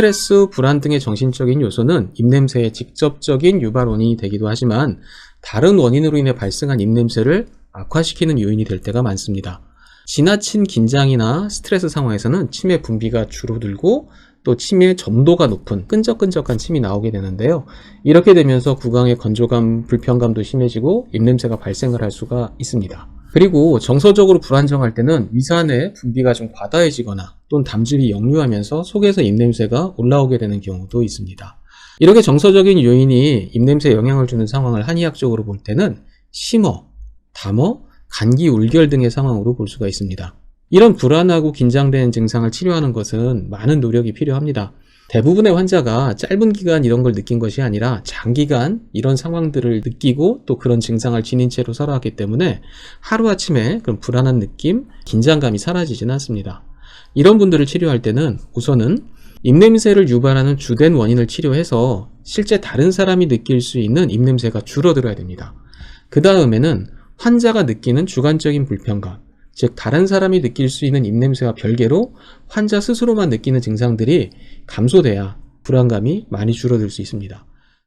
스트레스, 불안 등의 정신적인 요소는 입냄새의 직접적인 유발 원인이 되기도 하지만 다른 원인으로 인해 발생한 입냄새를 악화시키는 요인이 될 때가 많습니다. 지나친 긴장이나 스트레스 상황에서는 침의 분비가 줄어들고 또 침의 점도가 높은 끈적끈적한 침이 나오게 되는데요. 이렇게 되면서 구강의 건조감, 불편감도 심해지고 입냄새가 발생을 할 수가 있습니다. 그리고 정서적으로 불안정할 때는 위산의 분비가 좀 과다해지거나 또는 담즙이 역류하면서 속에서 입냄새가 올라오게 되는 경우도 있습니다. 이렇게 정서적인 요인이 입냄새에 영향을 주는 상황을 한의학적으로 볼 때는 심어, 담어, 감기 울결 등의 상황으로 볼 수가 있습니다. 이런 불안하고 긴장된 증상을 치료하는 것은 많은 노력이 필요합니다. 대부분의 환자가 짧은 기간 이런 걸 느낀 것이 아니라 장기간 이런 상황들을 느끼고 또 그런 증상을 지닌 채로 살아왔기 때문에 하루아침에 그런 불안한 느낌, 긴장감이 사라지지는 않습니다. 이런 분들을 치료할 때는 우선은 입냄새를 유발하는 주된 원인을 치료해서 실제 다른 사람이 느낄 수 있는 입냄새가 줄어들어야 됩니다. 그 다음에는 환자가 느끼는 주관적인 불편감, 즉 다른 사람이 느낄 수 있는 입냄새와 별개로 환자 스스로만 느끼는 증상들이 감소돼야 불안감이 많이 줄어들 수 있습니다.